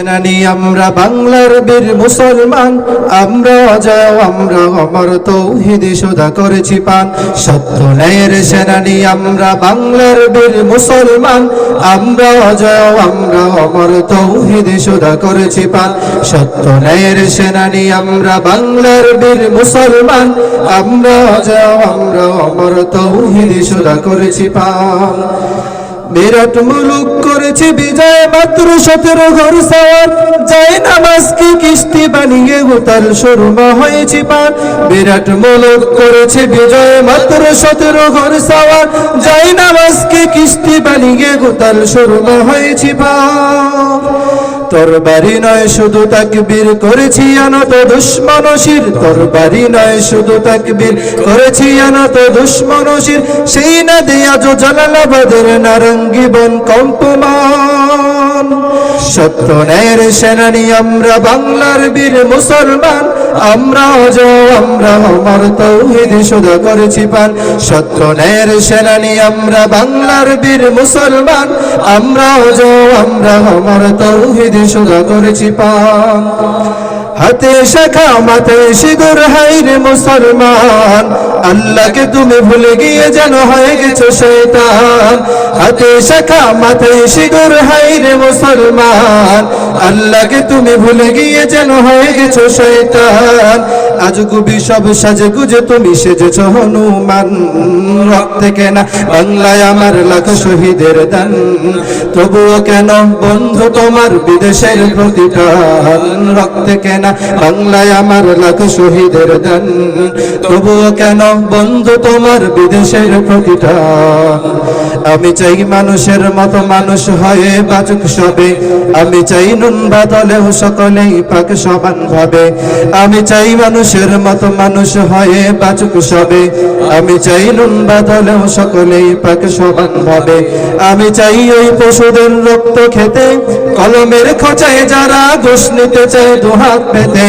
সেনানি, আমরা বাংলার বীর মুসলমান। আমরা অজয় আমরা অমর, তৌহিদি সুদা করেছি পান। সত্য ন্যায়ের সেনানি, আমরা বাংলার বীর মুসলমান। আমরা অজয় আমরা অমর, তৌহিদি সুদা করেছি পান। সত্য ন্যায়ের সেনানি, আমরা বাংলার বীর মুসলমান। আমরা অজয় আমরা অমর, তৌহিদি সুদা করেছি পান। বিরাট মুলুক করেছে বিজয় মাত্র সতেরো ঘর সাওয়ার। জয় নামাজকে কিস্তি বানিয়ে গোতাল শর্মা হয়েছে পান বিরাট মুলুক করেছে বিজয় মাত্র সতেরো ঘর সাওয়ার। জয় নামাজকে কিস্তি বানিয়ে গোতাল শর্মা হয়েছে পান তোর বাড়ি নয়, শুধু তাকবীর করেছি আনত দুশ্মনশির তোর বাড়ি নয়, শুধু তাকবীর করেছি আনত দুশ্মনশির সেই না যো জালালাবাদের নারঙ্গি বন কম্পমান। সত্য ন্যায়ের সেনানি, আমরা বাংলার বীর মুসলমান। আমরা অজয়, আমরা আমার তৌহিদ সুদা করেছি পান। সত্য ন্যায়ের সেনানি, আমরা বাংলার বীর মুসলমান। আমরা অজয়, আমরা আমার তৌহিদ সুদা করেছি পান হাতে শাখা, মাথায় সিঁদুর, হাইরে মুসলমান। আল্লাহকে তুমি ভুলে গিয়ে যেন হয়ে গেছো শৈতান হাতে শাখা, মাথায় সিঁদুর, হাইরে মুসলমান। আল্লাহকে তুমি ভুলে গিয়ে যেন হয়ে গেছো শৈতান আজ গুবি সব সাজে গুজে তুমি সেজেছ হনুমান। রক্তে কেনা বাংলায় আমার লাখ শহীদের দান। তবুও কেন বন্ধু তোমার বিদেশের প্রতিটান রক্তে কেনা বাংলায় আমার লাখ শহীদের দান। তবুও কেন বন্ধু তোমার বিদেশের প্রতিটান আমি চাই মানুষের মতো মানুষ হয়ে বাচক সবে। আমি চাই নুন বাদলেও সকলেই পাক সমান ভাবে। আমি চাই মানুষের মতো মানুষ হয়ে বাচক সবে। আমি চাই নুন বাদলেও সকলেই পাক সমান ভাবে। আমি চাই ওই পশুদের রক্ত খেতে, কলমের খোঁচায় যারা ঘুষ নিতে চায় দুহাত পেতে।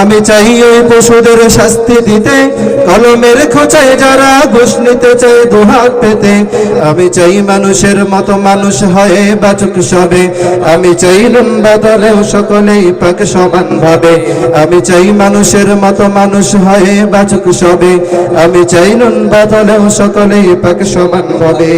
আমি চাই ওই পশুদের শাস্তি দিতে। কলমের খোঁচায় যারা ঘুষ নিতে চায় দুহাত পেতে। আমি চাই মানুষের মতো মানুষ হয়ে বাচক সবে। আমি চাই নুন বাদলেও সকলেই পাক সমান ভাবে। আমি চাই মানুষের মতো মানুষ হয়ে বাচক সবে। আমি চাই নুন বাদলেও সকলেই পাক সমান ভাবে।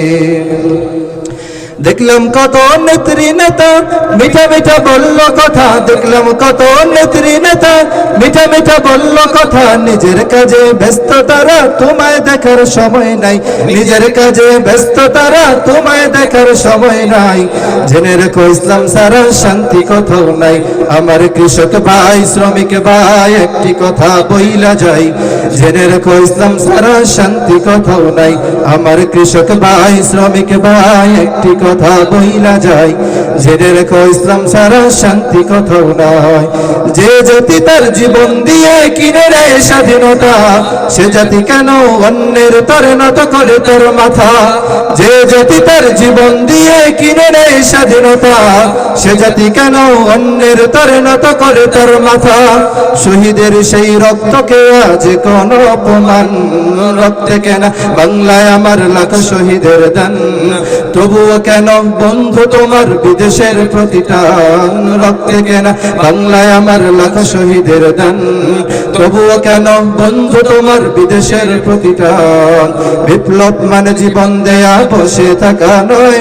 দেখলাম কত নেত্রী নেতা, মিঠা মিঠা বলল কথা। দেখলাম কত নেত্রী নেতা, মিঠা মিঠা বলল কথা। নিজের কাজে ব্যস্ত তারা, তোমায় দেখার সময় নাই। নিজের কাজে ব্যস্ত তারা, তোমায় দেখার সময় নাই। জেনে রেখো, ইসলাম সারা শান্তি কোথাও নাই। আমার কৃষক ভাই, শ্রমিক ভাই, একটি কথা বইলা যাই। জেনে রেখো, ইসলাম সারা শান্তি কোথাও নাই। আমার কৃষক ভাই, শ্রমিক ভাই, একটি কথা বইলা যায় জেনে রেখো ইসলাম সারা শান্তি কোথাও নাই। যে জাতি তার জীবন দিয়ে কিনে নেয় স্বাধীনতা, সে জাতি কেন অন্যের তরে নত করে তোর মাথা? যে জাতি তার জীবন দিয়ে কিনে নেয় স্বাধীনতা, সে জাতি কেন অন্যের তরে নত করে তোর মাথা? শহীদের সেই রক্তকে আজ কোন অপমান রক্তে কেনা। বাংলায় আমার লাখ শহীদের দান, তবুও কেন বন্ধু, তোমার বিদেশের প্রতিটান রক্তে কেন। বাংলায় আমার লাখ শহীদের দান। তবুও কেন বন্ধু, তোমার বিদেশের প্রতিটান বিপ্লব মানে জীবন দেয়া, বসে থাকা নয়।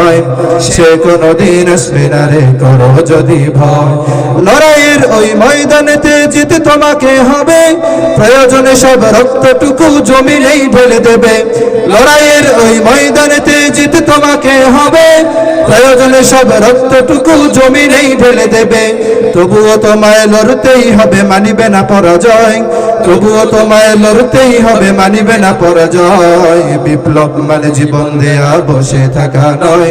সে কোনদিন আসবে না রে করো যদি ভয়। লড়াইয়ের ওই ময়দানেতে জিতে তোমাকে হবে। প্রয়োজনে সব রক্তটুকু জমিনেই ঢেলে দেবে। লড়াইয়ের ওই ময়দানেতে জিতে তোমাকে হবে। প্রয়োজনে সব রক্তটুকু জমিনেই ঢেলে দেবে। তবুও তোমায় লড়তেই হবে, মানিবে না পরাজয়। তবুও তোমায় লড়তেই হবে, মানিবে না পরাজয়। বিপ্লব মানে জীবন দেয়া, বসে থাকা নয়।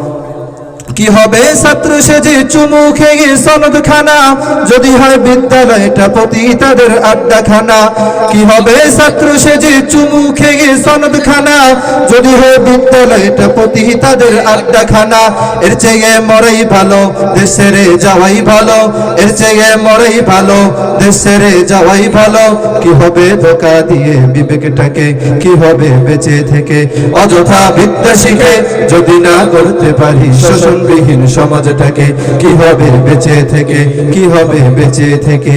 কি হবে ছাত্র সেজে চুমু খেয়ে সনদ খানা যদি হয় বিদ্যালয়টা প্রতি তাদের আড্ডা খানা কি হবে ছাত্র সেজে চুমু খেয়ে সনদ খানা যদি হয় বিদ্যালয়টা প্রতি তাদের আড্ডা খানা এর চেয়ে মরাই ভালো, দেশের যাওয়াই ভালো। এর চেয়ে মরাই ভালো, দেশের যাওয়াই ভালো। কি হবে ধোকা দিয়ে বিবেকটাকে? কি হবে বেঁচে থেকে? অযথা বিদ্যা শিখে যদি না করতে পারি শোষণবিহীন সমাজটাকে কি হবে বেঁচে থেকে কি হবে বেঁচে থেকে?